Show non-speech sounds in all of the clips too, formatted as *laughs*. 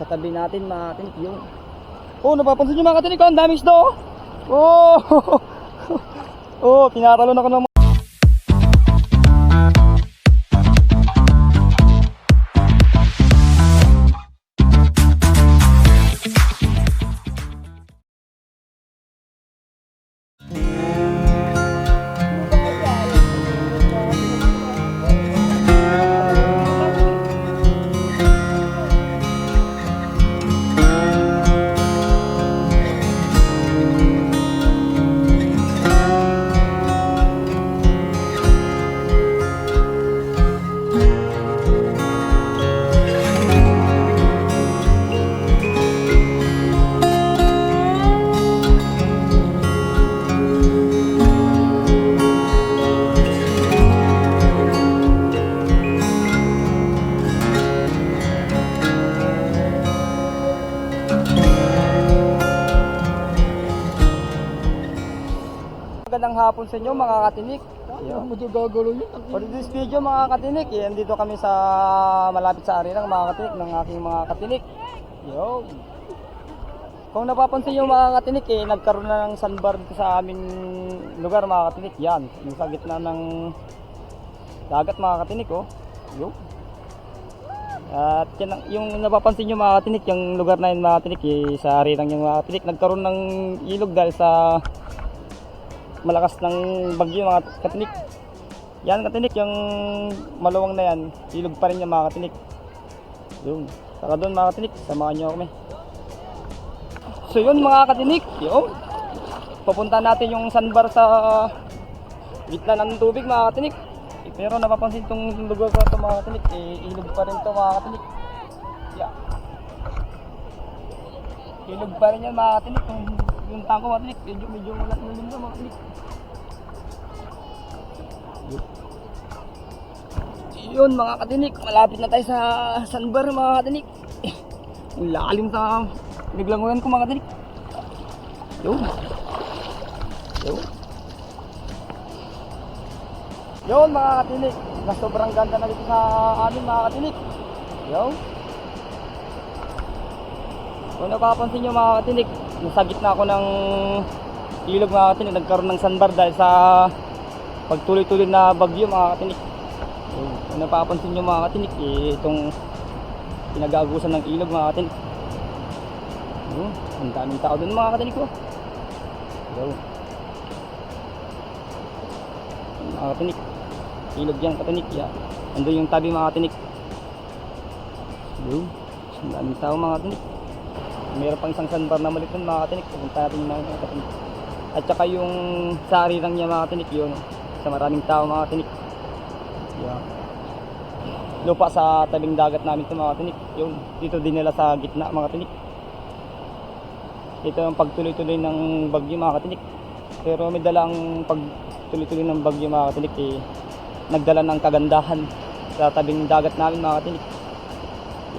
Sa tabi natin mga katinik yun. Oh, napapansin nyo mga katinik oh, ang daming isda oh. Oh, *laughs* oh, tinatalon ako ng hapon sa inyo mga katinik. Ano gagalo yun? For this video mga katinik, eh, dito kami sa malapit sa arena mga katinik ng aking mga katinik. Yo. Kung napapansin nyo mga katinik, eh, nagkaroon na ng sandbar dito sa aming lugar mga katinik. Yan, yung sa gitna ng dagat mga katinik. Oh. Yo. At yan, yung napapansin nyo mga katinik, yung lugar na yun mga katinik, eh, sa arenang yung mga katinik, nagkaroon ng ilog dahil sa malakas ng bagyo mga katinik. Yan katinik, yung maluwang na yan, ilog pa rin yung mga katinik. Yun. Saka doon mga katinik, samahan nyo kami. So yun mga katinik, yun. Papunta natin yung sandbar sa gitna ng tubig mga katinik. Eh, Pero napapansin tong lugar ko ito mga katinik, eh, ilog pa rin to mga katinik. Yeah. Ilog pa rin yan mga katinik. Yung, tangko mga katinik, medyo medyo malat na limba mga katinik. Yun mga katinik, malapit na tayo sa sandbar mga katinik. Eh, Ang lalim sa naglanguyan ko mga katinik. Yun. Yun. Yun mga katinik, na sobrang ganda na dito sa amin mga katinik. Yun. Kung napapansin nyo mga katinik, nasa gitna ako ng ilog mga katinik, nagkaroon ng sandbar dahil sa pagtuloy-tuloy na bagyo mga katinik. Yun. Kung napapansin nyo mga katinik, eh, itong pinag-agusan ng ilog mga katinik. Yun. Ang daming tao dun mga katinik ko. Yun. Mga katinik. Ilog yan katinik. Yeah. Andun yung tabi mga katinik. Yun. Ang daming tao mga katinik. Meron pang isang sandbar na maliit dun mga katinik. Pupunta natin yung mga katinik. At saka yung sa arirang niya mga katinik yun. Sa maraming tao mga katinik. Yeah. Lupa sa tabing dagat namin ito mga katinik. Yun. Dito din nila sa gitna mga katinik. Ito ang pagtuloy-tuloy ng bagyo mga katinik. Pero may dalang pagtuloy-tuloy ng bagyo mga katinik eh, nagdala ng kagandahan sa tabing dagat namin mga katinik.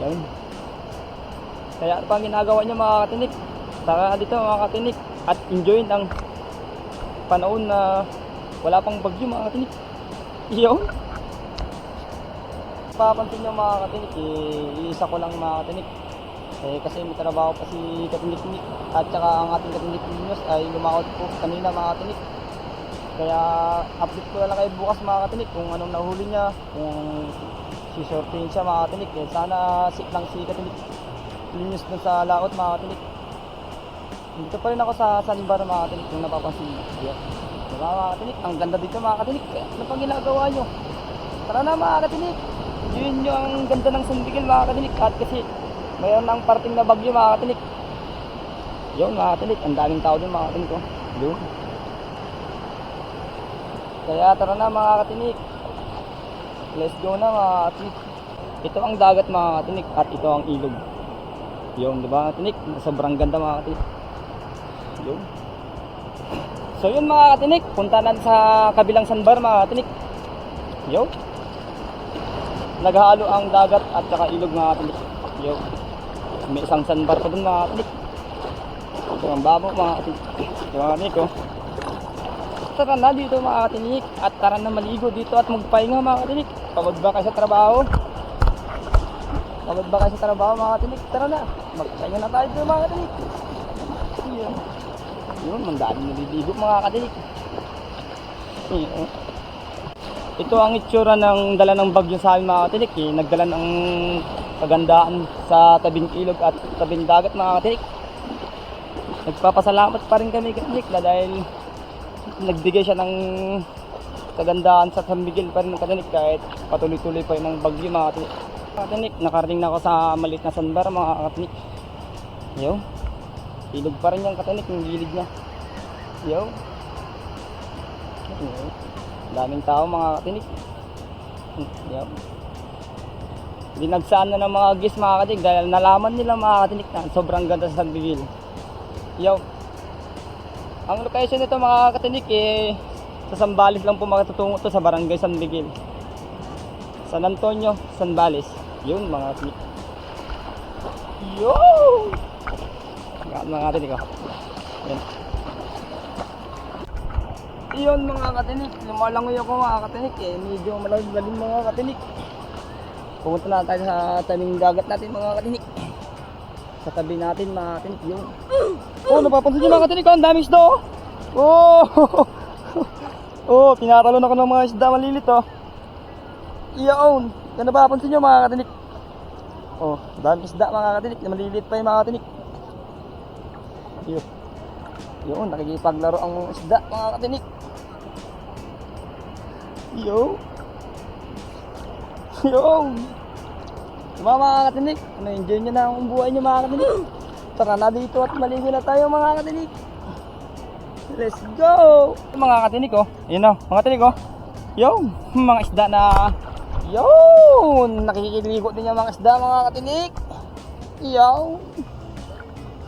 Yan. Kaya ano pa ang ginagawa niyo mga katinik? Tara dito mga katinik at enjoy ang panahon na wala pang bagyo mga katinik. Yun. Papansin niyo mga katinik, eh, isa ko lang mga katinik. Eh, kasi may trabaho pa si Katinik Nick at saka ang ating Katinik News ay lumakot po kanina mga katinik. Kaya update ko na lang kayo bukas mga katinik kung anong nahuli niya, kung sisortin siya mga katinik. Eh, sana sit lang si Katinik News dun sa laot mga katinik. Dito pa rin ako sa sandbar mga katinik kung napapansin. Yeah. Diba mga katinik? Ang ganda dito mga katinik. Eh, Ano pang ginagawa niyo? Tara na mga katinik. Yun yung ang ganda ng sandbigil mga katinik. At kasi mayroon ng parting na bagyo mga katinik. Yun mga katinik. Ang daming tao dun mga katinik. Oh. Yun. Kaya tara na mga katinik. Let's go na mga katinik. Ito ang dagat mga katinik at ito ang ilog. Yun, di ba katinik? Sobrang ganda mga katinik. Yun. So yun mga katinik, punta natin sa kabilang sandbar mga katinik. Yo. Naghahalo ang dagat at saka ilog mga katinik. Yo. May isang sandbar pa dun mga katinik. Ito ang babo mga katinik. Ito mga katinik oh. Tara na dito mga katinik at tara na maligo dito at magpahinga mga katinik. Pagod ba kayo sa trabaho? Pagod ba kayo trabaho mga katinik? Tara na. Magpahinga na tayo dito mga katinik. Yun. Yun, mandaan naliligo mga katinik. Yun. Ito ang itsura ng dala ng bagyo sa amin mga katinik. Eh. Nagdala ng kagandaan sa tabing ilog at tabing dagat mga katinik. Nagpapasalamat pa rin kami katinik na dahil nagbigay siya ng kagandaan sa San Miguel pa rin ng katinik kahit patuloy-tuloy pa yun ng bagyo mga katinik. Mga katinik, nakarating na ako sa maliit na sandbar mga katinik. Yo. Ilog pa rin yung katinik, yung gilid niya. Yo. Daming tao mga katinik. Yo. Dinagsaan na ng mga gis mga katinik dahil nalaman nila mga katinik na sobrang ganda sa San Miguel. Yo. Ang location nito mga katinik eh sa Sambales lang po makatutungo to sa Barangay San Miguel. San Antonio, Sambales. Yun mga katinik. Yo! Mga katinik oh. Yan. Yun mga katinik, lumalangoy ako mga katinik eh. Medyo malalim mga katinik. Pumunta na tayo sa tabing dagat natin mga katinik. Sa tabi natin mga katinik yun. Oh, napapansin niyo mga katinik, oh, ang daming isda oh. Oh! *laughs* oh, pinatalon ako ng mga isda malilit oh. Iyaon. Yan napapansin niyo mga katinik. Oh, daming isda mga katinik, na maliliit pa yung mga katinik. Yun. Yun, nakikipaglaro ang isda mga katinik. Yo. Yo. Diba mga katinik? Ano, enjoy nyo na ang buhay nyo mga katinik. Tara na dito at maligo na tayo mga katinik. Let's go! Mga katinik oh. Yun oh, mga katinik oh. Yo, mga isda na Yun! Nakikiligo din yung mga isda mga katinik. Yo!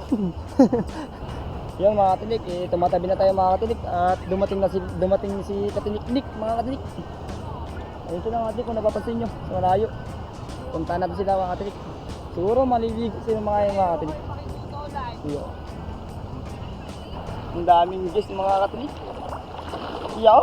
*laughs* Yung mga katinik, eh, tumatabi na tayo mga katinik at dumating na si dumating si Katinik Nick mga katinik. Ayun sila mga katinik kung napapansin nyo sa malayo. Punta natin sila mga katinik. Siguro maliligo sila mga yung mga katinik. Yo. Ang daming guest mga katinik. Yo!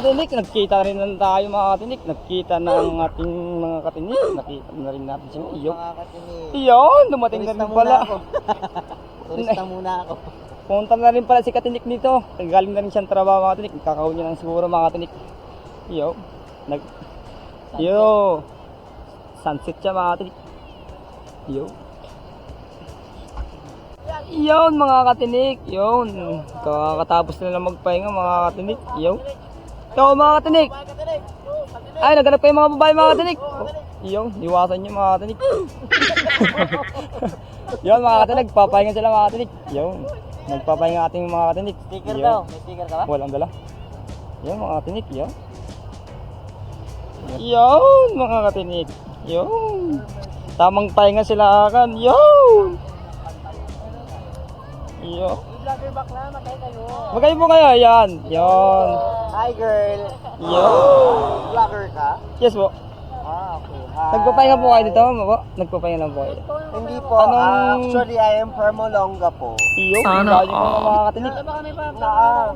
Katinik, nagkita rin na tayo mga katinik. Nagkita na ang ating mga katinik. Nakita na rin natin sila. Yo. Mga katinig. Iyon, dumating na rin pala. Turista muna ako. Pumunta na rin pala si Katinik dito. Galing na rin siyang trabaho mga Katinik. Kakawin niya lang siguro mga Katinik. Yo. Nag... Yo. Sunset siya mga Katinik. Yo. Yun mga katinik, yun. Kakatapos na lang magpahinga mga katinik, yo. Yo mga katinik. Ay, naghanap kayo mga babae mga katinik. Yo, iwasan niyo mga katinik. *laughs* yun mga katinik, papahinga sila mga katinik. Yun. Nagpapahinga ating mga katinik. Sticker daw. May sticker ka ba? Walang dala. Yun mga katinik, yun. Yun mga katinik. Yun. Tamang pahinga sila akan. Yun. Yun. Vlogger bakla, matay kayo. Magay mo kayo, yan. Yun. Hi girl. Yun. Vlogger ka? Yes po. Ah, okay. Hi. Nagpapahinga po kayo dito, mama po? Nagpapahinga lang po kayo. Hindi po. Anong- ah, actually, I am from Olonga po. Yun. Sana. Yung mga mga katinik. Ah,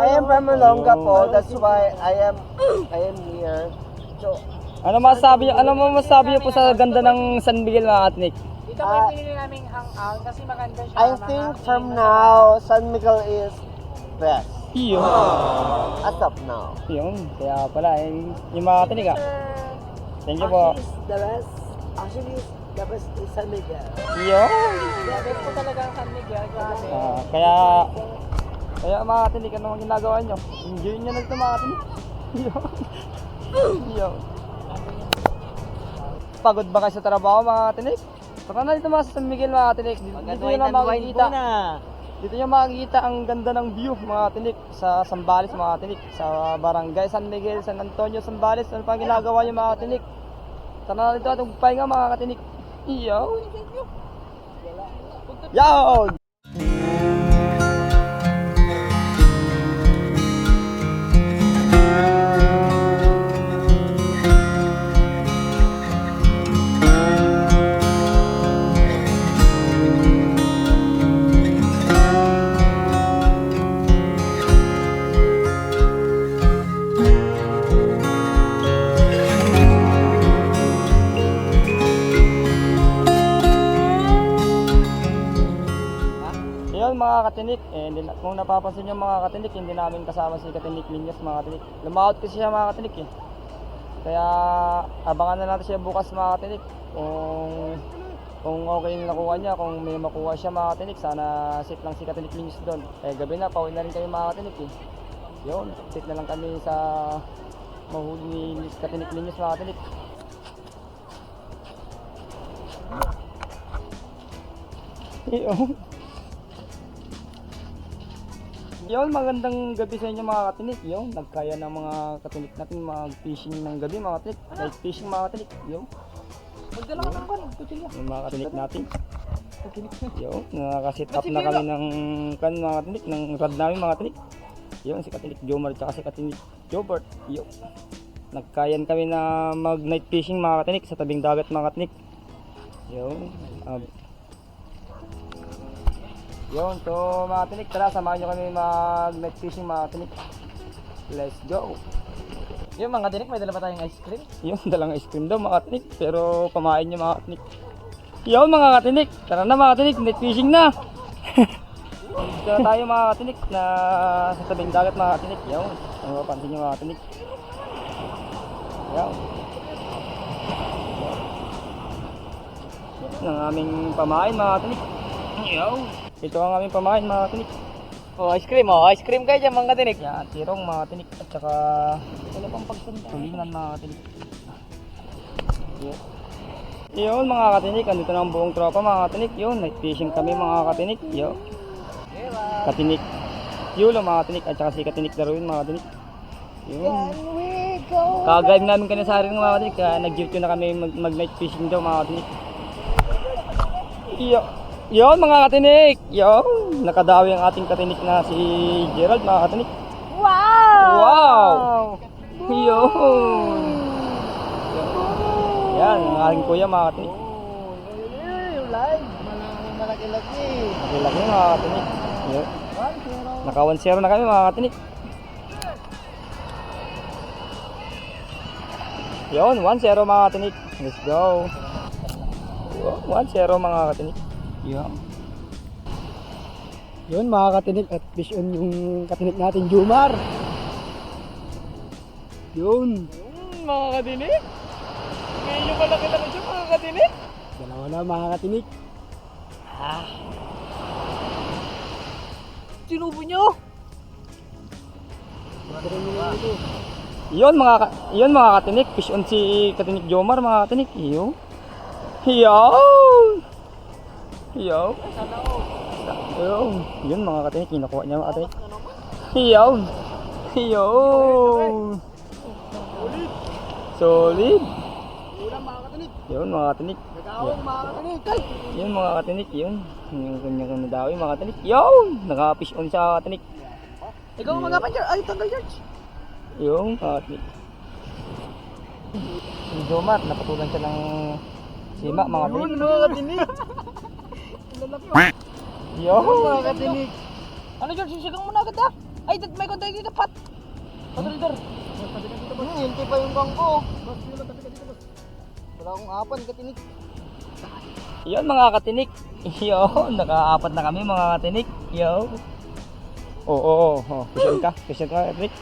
I am from Olonga po. That's why I am I am here. So, Ano masasabi niyo? Ano mo masasabi niyo po sa ganda ng San Miguel mga katinik? Dito po yung pinili naming hangout kasi maganda siya. I think from now, San Miguel is best. Yun. As of now. Yun. Kaya pala, eh, yung mga katinik ah. Thank you po. the best. Actually, the best is San Miguel. Yun. Best po talaga ang San Miguel. Grabe. Ah, kaya kaya mga katinik, ano ang ginagawa nyo? Enjoy nyo na ito mga katinik. Yun. Yun. Pagod ba kayo sa trabaho mga katinik? Tara na dito mga sa San Miguel mga katinik. Dito, dito nyo na makikita. Dito nyo makikita ang ganda ng view mga katinik sa Sambales mga katinik. Sa Barangay San Miguel, San Antonio, Sambales. Ano pa ang ginagawa nyo mga katinik? Tara na dito at magpahinga mga katinik. Yo! Yo! Mga katinik, eh, hindi kung napapansin nyo mga katinik, hindi namin kasama si Katinik Linyas mga katinik. Lumaot kasi siya mga katinik eh. Kaya abangan na natin siya bukas mga katinik. Kung kung okay yung nakuha niya, kung may makuha siya mga katinik, sana sit lang si Katinik Linyas doon. Eh gabi na, pauwi na rin kami mga katinik eh. Yun, sit na lang kami sa mahuli ni Katinik Linyas mga katinik. Yun. Yun, magandang gabi sa inyo mga katinik. Yun, nagkaya ng mga katinik natin mag-fishing ng gabi mga katinik. Night fishing mga katinik. Yun. Magdala ka ng ban. Kutsilyo. Yung mga katinik natin. Yun, nakaka-set up na kami ng kan mga katinik, ng rod namin mga katinik. Yun, si katinik Jomar at si katinik Jobert. Yun. Nagkayan kami na mag night fishing mga katinik sa tabing dagat mga katinik. Yun. Um, yun, so mga katinik, tara samahan nyo kami mag night fishing mga katinik. Let's go! Yung mga dinik, may dala pa tayong ice cream. Yun, dalang ice cream daw mga katinik, pero pamain nyo mga katinik. Yun mga katinik, tara na mga katinik, night fishing na! *laughs* Dito na tayo mga katinik na sa tabing dagat mga katinik. Yun, ang mapansin nyo mga katinik. Yun. Yun ang aming pamain mga katinik. Yun. Ito ang aming pamain mga katinik. Oh, ice cream oh. Ice cream kayo dyan mga dinik. Yan, tirong mga tinik at saka wala pang pagsanda. Tulingan mga tinik. Yun. Yun mga katinik, andito na ang buong tropa mga katinik. Yun, night fishing kami mga katinik. Yun. Katinik. Yulo mga katinik at saka si katinik Darwin mga katinik. Yun. Kagayag namin kanina sa arin mga katinik, kaya nag-gift na kami mag, mag night fishing daw mga katinik. Yo. Yon mga katinik. Yon, nakadawi ang ating katinik na si Gerald mga katinik. Wow! Wow! Yun! Yan, ang aking kuya mga katinik. Live, malaki-laki. Nakilaki mga katinik. Yun. Naka 1-0 na kami mga katinik. Yun, 1-0 mga katinik. Let's go. Yun, 1-0 mga katinik. Yun. Yun mga katinik at fish on yung katinik natin, Jumar. Yun. Hmm, mga kadinik. Ngayon yung malaki-laki dyan mga kadinik. Dalawa na mga katinik. Sinubo nyo. Yun mga yun mga katinik, fish on si katinik Jomar mga katinik. Yun. Yun. Yun. Yun. Yun mga katinik, kinukuha niya mga katinik. Yun. Yun. Solid. Yun mga katinik. Mga. Yun mga katinik, yun. Yung kanyang nadawi mga katinik. Yun. Naka-fish on siya katinik. Ikaw magapan dyan. Ay, tagal George. Yung katinik. Si Jomar, napatulan siya ng sima mga katinik. mga katinik. Yun. mga katinik. Ano George, sisigang mo na agad ah. Ay, dad- may kontak dito, Pat. Patulidor. Hmm, hinti pa yung bangko. Wala akong apan katinik. Yun mga katinik. Yun, *laughs* nakaapat na kami mga katinik. Yun. Oo, oo, oo. Kusyon ka. Kusyon ka, katinik.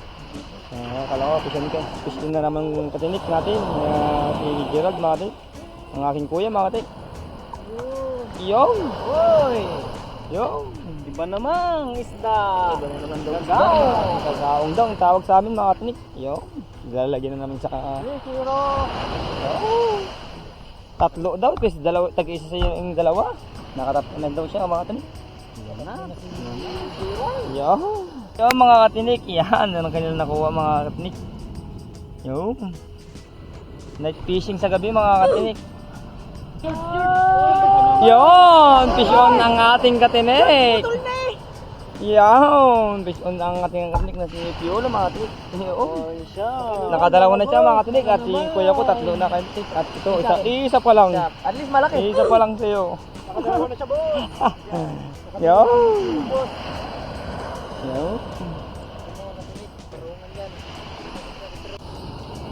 Ah, kala ko, kusyon ka. Kusyon na naman yung katinik natin. Uh, si Gerald mga katinik. Ang aking kuya mga katinik. Yun. Hoy! Yun. Iba namang isda. Iba na naman daw Kagaong. Kagaong daw ang tawag sa amin mga katinik. Yun. Lalagyan na namin sa... Uh, Zero. tatlo daw. Kasi dalawa, tag-isa sa yung dalawa. Nakatatlo na daw siya mga katinik. Yan na. Yo. Yo mga katinik, yan ang kanila nakuha mga katinik. Yo. Night fishing sa gabi mga katinik. Yon, fish on ang ating katinik. Yon, fish on ang ating katinik na si Piolo mga katinik. Siya. Nakadalawa na siya mga katinik at si kuya ko tatlo na katinik at ito isa, isa pa lang. At least malaki. Isa pa lang sa'yo. Nakadalawa na siya, boss. *laughs* Yo. Yo.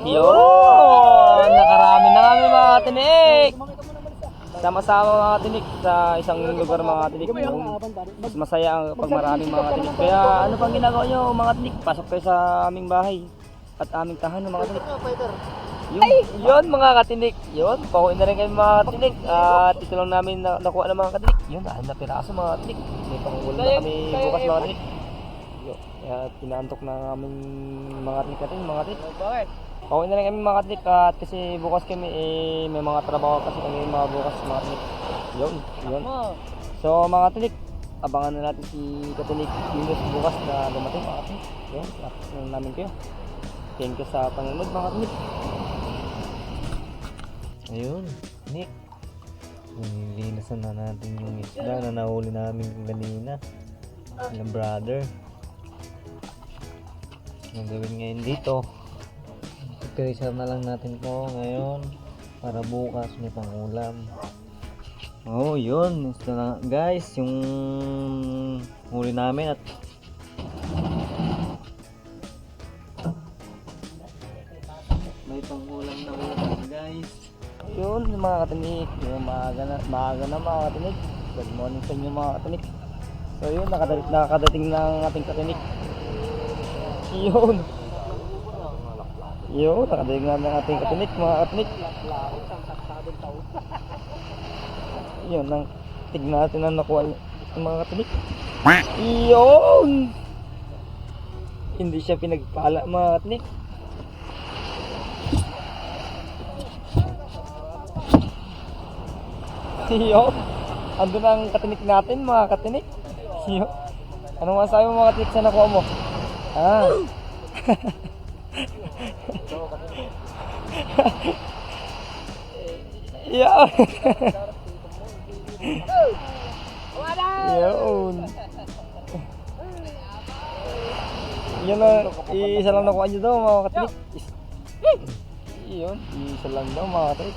Yun! Nakarami na kami mga tinik! Sama-sama mga tinik sa isang lugar mga tinik. Yung mas masaya ang pag maraming mga tinik. Kaya ano pang ginagawa nyo mga tinik? Pasok kayo sa aming bahay at aming tahanan mga tinik. Yun, yun mga katinik. Yun, pauwi na rin kayo mga katinik. At ito lang namin na, nakuha ng mga katinik. Yun, dahil na piraso mga katinik. May pangulo na kami bukas mga katinik. Yun, kaya pinaantok na namin mga katinik natin mga katinik. Pauwi na rin kami mga katinik at kasi bukas kami eh, may mga trabaho kasi kami mga bukas mga katinik. Yun, yun. So mga katinik, abangan na natin si Katinik Yunus bukas na dumating mga katinik. Yun, tapos na namin kayo. Thank you sa panonood mga katinik. Ayun, Nick. Nililinasan na natin yung isda na nahuli namin kanina. Ng brother. Ang gawin ngayon dito. Preser na lang natin to ngayon. Para bukas may pangulam. Oh, yun. Isda na guys. Yung huli namin at may pangulam na ulam guys. Yun mga katinik, yung maaga na, maaga na mga katinik. Good morning sa inyo mga katinik. So yun, nakadating, nakakadating na ang ating katinik. *laughs* Yun. Yun, nakadating na ang ating katinik mga katinik. Yun, ang tignan natin ang nakuha ng mga katinik. Yun! Hindi siya pinagpala mga katinik. Yo, andun ang katinik natin, mga katinik. Yo. Ano masabi mo mga katinik sa nakuha mo? Ah. *laughs* Yo. Yun. Yun na, isa lang nakuha nyo daw mga katinik. Is- Yun, isa lang daw mga katinik.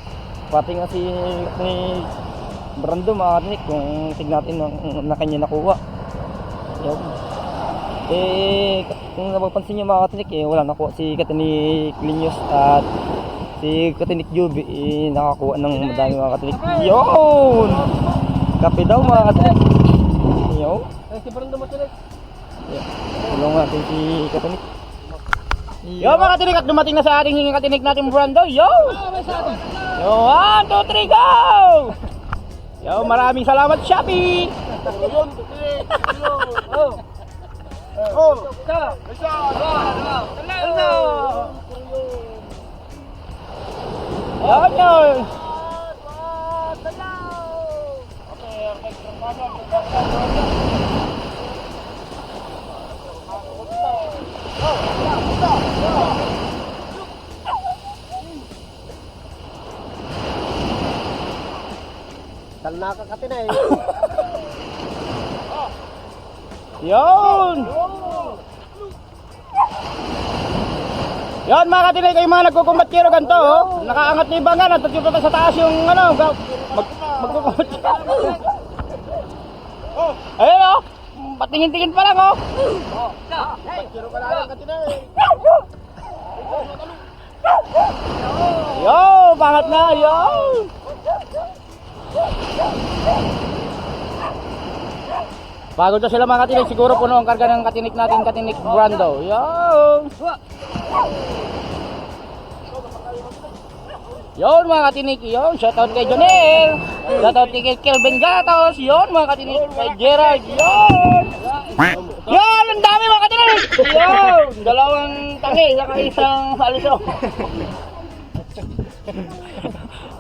Pati nga si ni Brando mga katinik kung tignan natin na, na kanya nakuha. Yun. Eh, kung napapansin nyo mga katinik, eh, wala nakuha si Katinik Linyos at si Katinik Juby, eh, nakakuha ng madami mga katinik. Yun! Kape daw mga katinik. Yun. Ay, si Brando mo sila. Tulong natin si Katinik. Yo mga katinik at dumating na sa ating hinging katinik natin Brando. Yo! Yo, one, two, three, go! Yo, maraming salamat Shopee! *laughs* Oh. Oh. Isa. Isa. Hello. Yan yun. Talnaka ka tinay. *laughs* Yun! Yan mga katinig, kayo mga nagkukumbat kiro ganito, oh. Nakaangat na yung bangan at yung sa taas yung ano, mag, magkukumbat *laughs* Ayun oh, patingin-tingin pa lang oh. Yo, pangat na, yo! Bago na sila mga katinik, siguro puno ang karga ng katinik natin, katinik Brando. Yo! Yon mga katinik, yon. Shoutout kay Jonel. Shoutout kay Kelvin Gatos. Yon mga katinik. Kay Gerard. Yon. Yon, ang dami mga katinik. Yon. Dalawang tangi, saka isang saliso.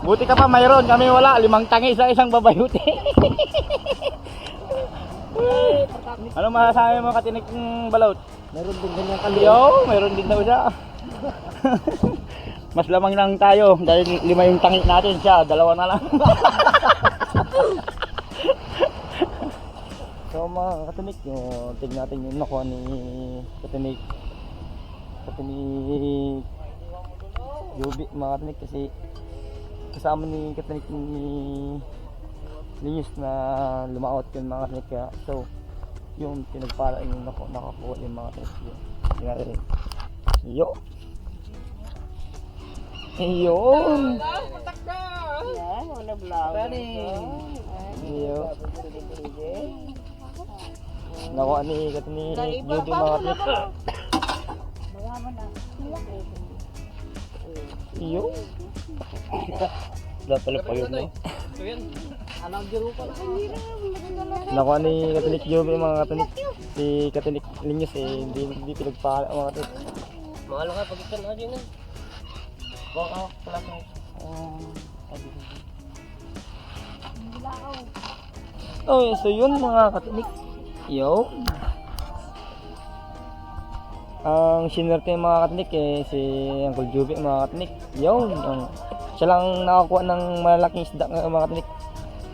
Buti ka pa mayroon, kami wala. Limang tangi sa isang babayuti. ano masasabi mo katinik ng balot? Meron din ganyan kali. Yo, mayroon din daw siya. *laughs* Mas lamang lang tayo dahil lima yung tangi natin siya, dalawa na lang. *laughs* So mga katinik, yung tignan natin yung nakuha ni Katinik Katinik Yubi mga katinik kasi kasama ni Katinik ni Linus na lumaot yun mga katinik kaya so yung pinagpala yung naku, nakakuha yung mga katinik yun tingnan natin yo Ayun! Iyo. Nakuha ni kat ni Judy mga katinik. Iyo. Wala pala pa yun, no? Nakuha ni Katinik Juby mga katinik. Si Katinik Linyos eh, hindi, hindi pinagpala mga katinik. Mahalo ka pag ikan aja na. Baka pala ko. Oh, so yun mga katinik. Yo. Ang sinerte mga katinik eh, si Uncle Juby mga. Yun. Ang, siya lang nakakuha ng malaking isda ng mga katinik.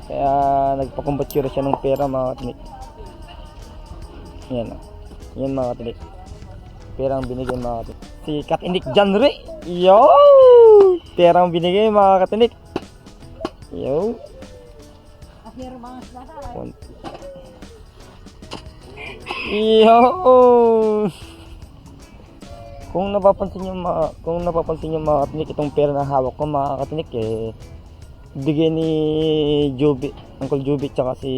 Kaya nagpakumbatsura siya ng pera mga katinik. Yan. oh. Yan mga katinik. Pera ang binigay mga katinik. Si Katinik Janre. Yo! Pera ang binigay mga katinik. Yo. Yo! Kung napapansin niyo mga kung napapansin niyo mga katinik itong pera na hawak ko mga katinik eh bigay ni Juby, Uncle Juby tsaka si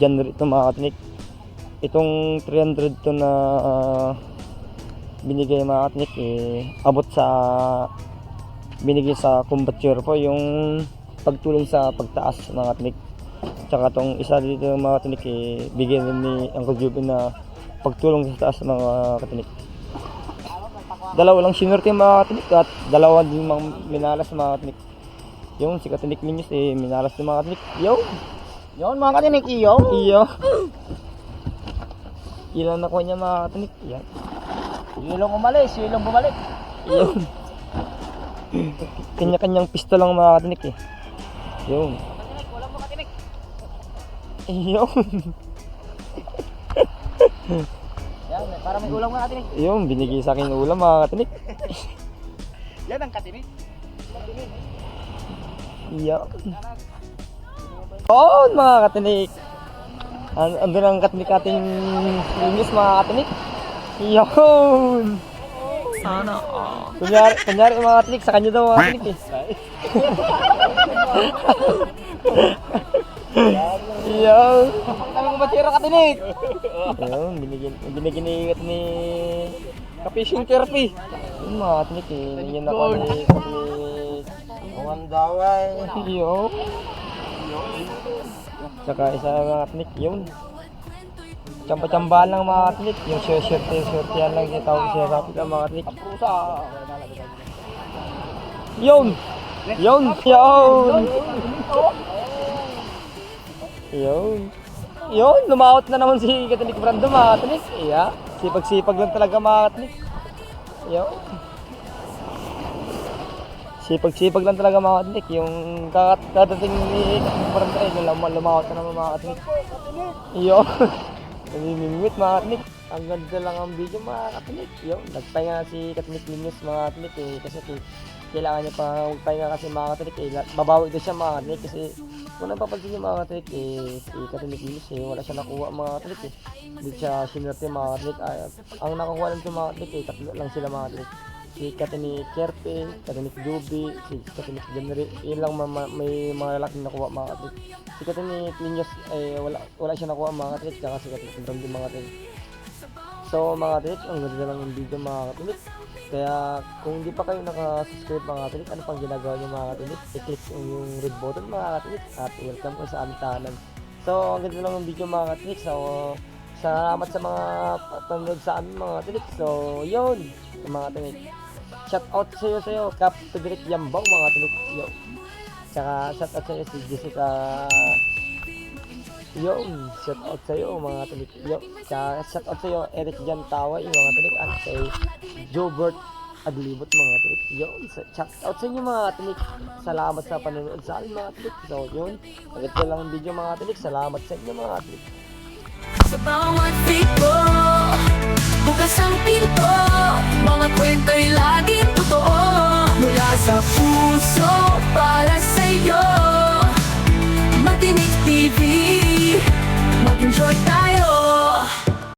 John ito mga. Itong 300 to na ah, binigay mga eh abot sa binigay sa combature po yung pagtulong sa pagtaas mga katinik. Tsaka tong isa dito mga katinik eh bigay rin ni Uncle Juby na pagtulong sa taas mga katinik. Dalawa lang sinurte mga katinik at dalawa din mga minalas mga katinik. Yung si katinik Minyos eh minalas yung mga katinik. Yo! Yun mga katinik, iyo. Iyo! Ilan na ko niya mga katinik. Yan. Ilong umalis, ilong bumalik. Yun. Kanya-kanyang pisto lang mga katinik eh. Yun. Yun. Yan, para may ulam mga katinik. Yun, binigay sa akin ng ulam mga katinik. Yan ang katinik. Yun. Oo, mga katinik. An andun ang katinik ating linis mga katinik. Yun. Sana. Kunyari, kunyari mga katinik, sa kanya daw mga katinik eh. Yun. Kami ko batira katinik. Ayun, binigyan, binigyan ni ni Kapishing Kerpi. Yun mga katinik eh. Yan ako ni katinik. Ang daway. Yo. Tsaka isa mga katinik, yun. Tsamba-tsamba lang mga katinik. Yung shirt yan lang yung tawag siya sa lang mga. Pusa. Yun! Yun! Yun! Yun! Yun! Lumaot na naman si Katinik Brando mga katinik. Iya. Sipag-sipag lang talaga mga katinik. Yun. Sipag-sipag lang talaga mga katinik. Yung kadating ni Katinik Brando ay lum- lumaot na naman mga katinik. Yun. *laughs* Namimimit mga katinik. Ang ganda lang ang video mga katinik. Yun. Nagpahinga na si Katinik Linyos mga katinik eh. Kasi kailangan niya pa magpahinga kasi mga katinik eh. Babawi daw siya mga katinik kasi kung napapansin niyo mga katinik eh, si Katinik Linyos eh, wala siya nakuha mga katinik eh. Hindi siya sinerte mga katinik. Ay, ang nakakuha lang sa mga katinik eh, tatlo lang sila mga katinik. Si Katinik Kerpe, Katinik Dubi, si Katinik Genry, yun lang ma- ma- may mga lalaking nakuha mga katinik. Si Katinik Linyos eh, wala, wala siya nakuha mga katinik, tsaka si Katinik Brando mga katinik. So mga katinik, ang ganda lang ng video mga katinik. Kaya kung hindi pa kayo nakasubscribe mga katinik, ano pang ginagawa niyo mga katinik? I-click yung red button mga katinik at welcome ko sa aming tahanan. So ang ganda lang ng video mga katinik. So salamat sa mga panonood sa amin mga katinik. So yun, mga katinik. Shout out sa iyo sa iyo, Cap Pedrick Yambong mga katinik. Yo. Tsaka shout out sa iyo si Jessica Yo, shout out sa iyo mga tulik. Yo, tsaka shout out sa iyo Eric Jan Taway mga tulik at kay Jobert Aglibot mga tulik. Yo, shout out sa inyo mga tulik. Salamat sa panonood sa amin mga tulik. So, yun. Agad ko lang ang video mga tulik. Salamat sa inyo mga tulik. Sa bawat figbo Bukas ang pinto Mga kwento'y laging totoo. Mula sa puso para sa'yo. Matinig TV Mag-enjoy tayo.